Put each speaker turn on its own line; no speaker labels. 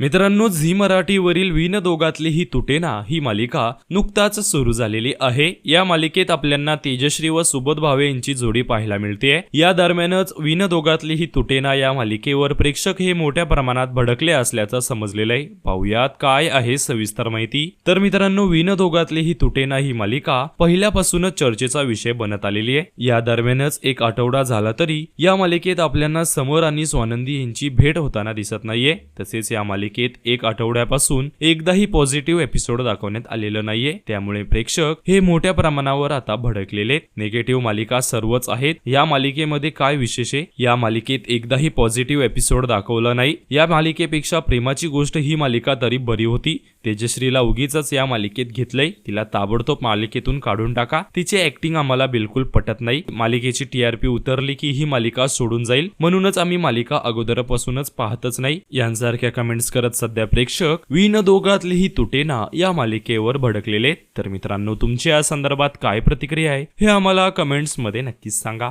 मित्रांनो Zee मराठीवरील win दोघातली ही तुटेना ही मालिका नुकताच सुरू झालेली आहे. या मालिकेत आपल्याला तेजश्री व सुबोध भावे यांची जोडी पाहायला मिळते. या दरम्यानच विन दोघातली ही तुटेना या मालिकेवर प्रेक्षक हे मोठ्या प्रमाणात भडकले असल्याचं समजलेलं आहे. पाहुयात काय आहे सविस्तर माहिती. तर मित्रांनो विन दोघातली ही तुटेना ही मालिका पहिल्यापासूनच चर्चेचा विषय बनत आलेली आहे. या दरम्यानच एक आठवडा झाला तरी या मालिकेत आपल्याला समर आणि स्वानंदी यांची भेट होताना दिसत नाहीये. तसेच या मालिकेत एक आठवड्यापासून एकदाही पॉझिटिव्ह एपिसोड दाखवण्यात आलेलं नाहीये. त्यामुळे प्रेक्षक हे मोठ्या प्रमाणावर आता भडकलेले निगेटिव्ह मालिका सर्वच आहेत. या मालिकेमध्ये काय विशेष आहे? या मालिकेत एकदाही पॉझिटिव्ह एपिसोड दाखवला नाही. या मालिकेपेक्षा प्रेमाची गोष्ट ही मालिका तरी बरी होती. तेजश्रीला उगीच या मालिकेत घेतलंय. तिला ताबडतोब मालिकेतून काढून टाका. तिची ऍक्टिंग आम्हाला बिलकुल पटत नाही. मालिकेची टीआरपी उतरली की ही मालिका सोडून जाईल. म्हणूनच आम्ही मालिका अगोदरपासूनच पाहतच नाही. यांसारख्या कमेंट्स करत सध्या प्रेक्षक विन दोघातली ही तुटेना या मालिकेवर भडकलेले तर मित्रांनो तुमची या संदर्भात काय प्रतिक्रिया आहे हे आम्हाला कमेंट्समध्ये नक्कीच सांगा.